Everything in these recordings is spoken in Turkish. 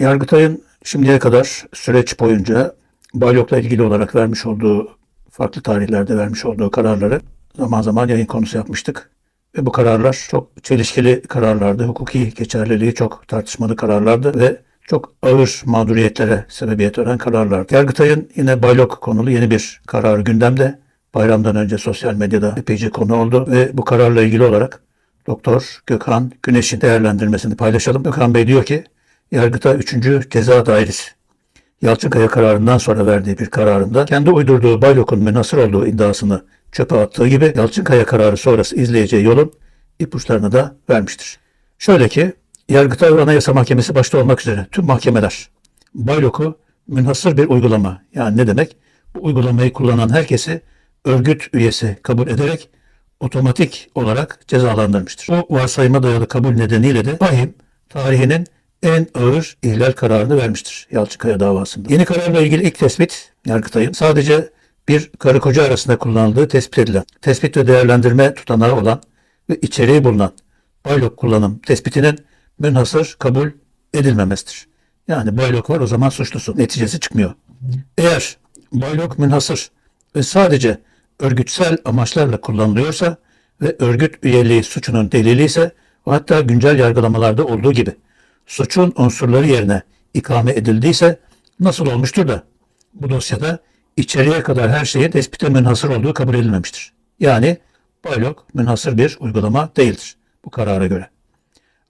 Yargıtay'ın şimdiye kadar süreç boyunca Baylok'la ilgili olarak vermiş olduğu, farklı tarihlerde vermiş olduğu kararları zaman zaman yayın konusu yapmıştık. Ve bu kararlar çok çelişkili kararlardı. Hukuki geçerliliği çok tartışmalı kararlardı ve çok ağır mağduriyetlere sebebiyet veren kararlardı. Yargıtay'ın yine Baylok konulu yeni bir kararı gündemde. Bayramdan önce sosyal medyada epeyce konu oldu ve bu kararla ilgili olarak Doktor Gökhan Güneş'in değerlendirmesini paylaşalım. Gökhan Bey diyor ki Yargıtay 3. Ceza Dairesi Yalçınkaya kararından sonra verdiği bir kararında kendi uydurduğu Baylok'un münhasır olduğu iddiasını çöpe attığı gibi Yalçınkaya kararı sonrası izleyeceği yolun ipuçlarını da vermiştir. Şöyle ki Yargıtay ve Anayasa Mahkemesi başta olmak üzere tüm mahkemeler Baylok'u münhasır bir uygulama yani ne demek? Bu uygulamayı kullanan herkesi örgüt üyesi kabul ederek otomatik olarak cezalandırmıştır. Bu varsayıma dayalı kabul nedeniyle de Bahim tarihinin en ağır ihlal kararını vermiştir Yalçınkaya davasında. Yeni kararla ilgili ilk tespit Yargıtay'ın sadece bir karı koca arasında kullanıldığı tespit edilen, tespit ve değerlendirme tutanağı olan ve içeriği bulunan baylok kullanım tespitinin münhasır kabul edilmemesidir. Yani baylok var o zaman suçlusu. Neticesi çıkmıyor. Eğer baylok münhasır ve sadece örgütsel amaçlarla kullanılıyorsa ve örgüt üyeliği suçunun delili ise hatta güncel yargılamalarda olduğu gibi suçun unsurları yerine ikame edildiyse nasıl olmuştur da bu dosyada içeriye kadar her şeyin tespite münhasır olduğu kabul edilmemiştir. Yani baylok münhasır bir uygulama değildir bu karara göre.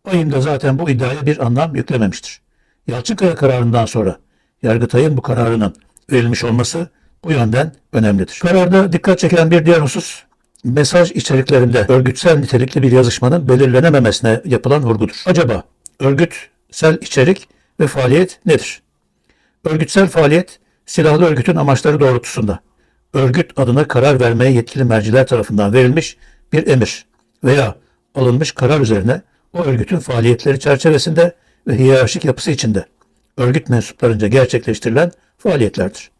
Ayım da zaten bu iddiaya bir anlam yüklememiştir. Yalçınkaya kararından sonra Yargıtay'ın bu kararının verilmiş olması bu yönden önemlidir. Kararda dikkat çeken bir diğer husus mesaj içeriklerinde örgütsel nitelikli bir yazışmanın belirlenememesine yapılan vurgudur. Acaba örgütsel içerik ve faaliyet nedir? Örgütsel faaliyet silahlı örgütün amaçları doğrultusunda örgüt adına karar vermeye yetkili merciler tarafından verilmiş bir emir veya alınmış karar üzerine o örgütün faaliyetleri çerçevesinde ve hiyerarşik yapısı içinde örgüt mensuplarınca gerçekleştirilen faaliyetlerdir.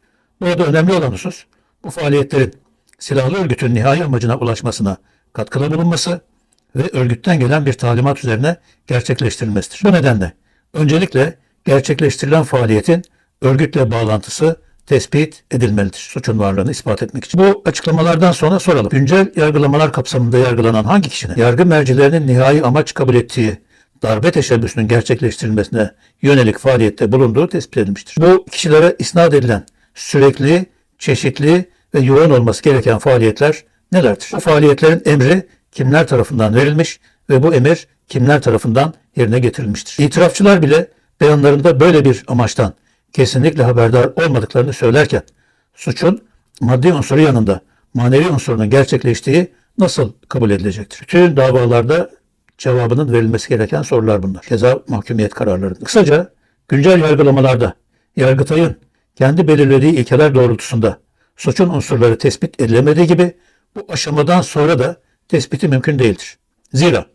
Burada önemli olan husus bu faaliyetlerin silahlı örgütün nihai amacına ulaşmasına katkıda bulunması ve örgütten gelen bir talimat üzerine gerçekleştirilmesidir. Bu nedenle öncelikle gerçekleştirilen faaliyetin örgütle bağlantısı tespit edilmelidir. Suçun varlığını ispat etmek için. Bu açıklamalardan sonra soralım. Güncel yargılamalar kapsamında yargılanan hangi kişinin yargı mercilerinin nihai amaç kabul ettiği darbe teşebbüsünün gerçekleştirilmesine yönelik faaliyette bulunduğu tespit edilmiştir. Bu kişilere isnat edilen sürekli, çeşitli ve yoğun olması gereken faaliyetler nelerdir? Bu faaliyetlerin emri kimler tarafından verilmiş ve bu emir kimler tarafından yerine getirilmiştir? İtirafçılar bile beyanlarında böyle bir amaçtan kesinlikle haberdar olmadıklarını söylerken suçun maddi unsuru yanında manevi unsurunun gerçekleştiği nasıl kabul edilecektir? Bütün davalarda cevabının verilmesi gereken sorular bunlar. Keza mahkumiyet kararları. Kısaca güncel yargılamalarda Yargıtay'ın kendi belirlediği ilkeler doğrultusunda suçun unsurları tespit edilemediği gibi bu aşamadan sonra da tespiti mümkün değildir. Zira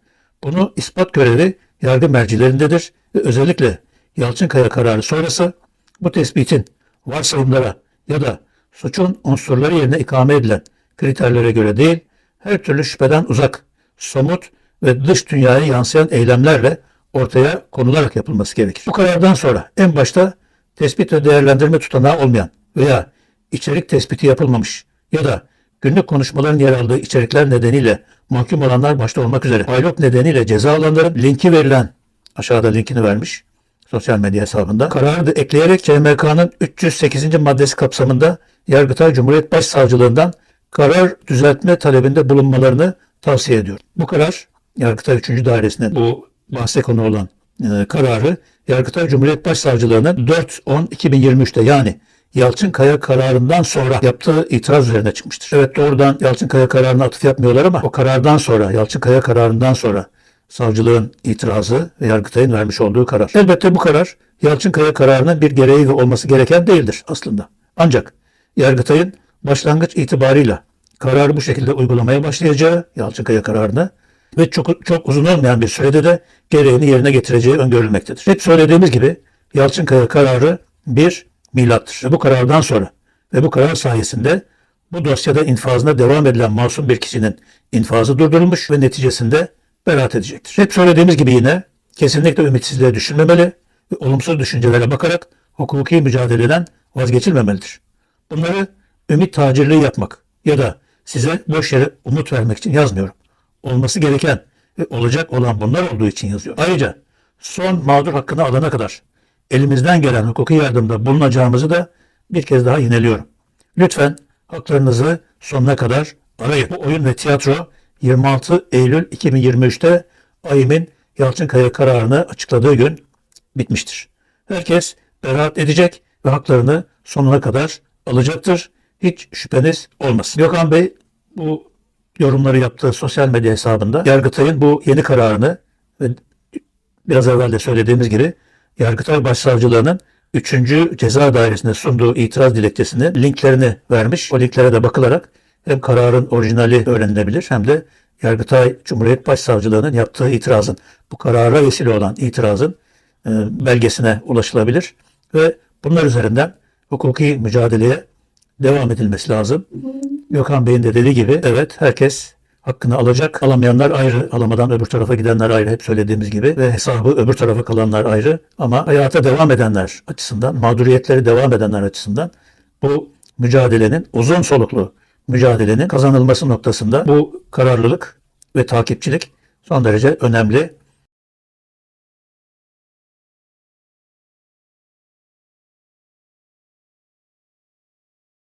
bunu ispat görevi yargı mercilerindedir ve özellikle Yalçınkaya kararı sonrası bu tespitin varsayımlara ya da suçun unsurları yerine ikame edilen kriterlere göre değil, her türlü şüpheden uzak, somut ve dış dünyaya yansıyan eylemlerle ortaya konularak yapılması gerekir. Bu karardan sonra en başta tespit ve değerlendirme tutanağı olmayan veya içerik tespiti yapılmamış ya da günlük konuşmaların yer aldığı içerikler nedeniyle mahkum olanlar başta olmak üzere aylok nedeniyle ceza alanların linki verilen aşağıda linkini vermiş sosyal medya hesabında kararı ekleyerek CMK'nın 308. maddesi kapsamında Yargıtay Cumhuriyet Başsavcılığından karar düzeltme talebinde bulunmalarını tavsiye ediyor. Bu karar Yargıtay 3. Dairesi'nin bu bahse konu olan e, kararı Yargıtay Cumhuriyet Başsavcılığı'nın 4-10-2023'te yani Yalçınkaya kararından sonra yaptığı itiraz üzerine çıkmıştır. Evet doğrudan Yalçınkaya kararına atıf yapmıyorlar ama o karardan sonra, Yalçınkaya kararından sonra savcılığın itirazı ve Yargıtay'ın vermiş olduğu karar. Elbette bu karar Yalçınkaya kararının bir gereği ve olması gereken değildir aslında. Ancak Yargıtay'ın başlangıç itibarıyla kararı bu şekilde uygulamaya başlayacağı Yalçınkaya kararını ve çok, çok uzun olmayan bir sürede de gereğini yerine getireceği öngörülmektedir. Hep söylediğimiz gibi Yalçınkaya kararı bir milattır. Ve bu karardan sonra ve bu karar sayesinde bu dosyada infazına devam edilen masum bir kişinin infazı durdurulmuş ve neticesinde beraat edecektir. Hep söylediğimiz gibi yine kesinlikle ümitsizliğe düşünmemeli ve olumsuz düşüncelere bakarak hukuki mücadeleden vazgeçilmemelidir. Bunları ümit tacirliği yapmak ya da size boş yere umut vermek için yazmıyorum. Olması gereken ve olacak olan bunlar olduğu için yazıyor. Ayrıca son mağdur hakkını alana kadar elimizden gelen hukuki yardımda bulunacağımızı da bir kez daha yineliyorum. Lütfen haklarınızı sonuna kadar arayın. Bu oyun ve tiyatro 26 Eylül 2023'te AİM'in Yalçınkaya kararını açıkladığı gün bitmiştir. Herkes beraat edecek ve haklarını sonuna kadar alacaktır. Hiç şüpheniz olmasın. Gökhan Bey bu yorumları yaptığı sosyal medya hesabında Yargıtay'ın bu yeni kararını ve biraz evvel de söylediğimiz gibi Yargıtay Başsavcılığı'nın 3. Ceza Dairesi'ne sunduğu itiraz dilekçesini linklerini vermiş. O linklere de bakılarak hem kararın orijinali öğrenilebilir hem de Yargıtay Cumhuriyet Başsavcılığı'nın yaptığı itirazın, bu karara vesile olan itirazın e, belgesine ulaşılabilir ve bunlar üzerinden hukuki mücadeleye devam edilmesi lazım. Gökhan Bey'in de dediği gibi evet herkes hakkını alacak. Alamayanlar ayrı, alamadan öbür tarafa gidenler ayrı hep söylediğimiz gibi ve hesabı öbür tarafa kalanlar ayrı ama hayata devam edenler açısından, mağduriyetleri devam edenler açısından bu mücadelenin uzun soluklu mücadelenin kazanılması noktasında bu kararlılık ve takipçilik son derece önemli.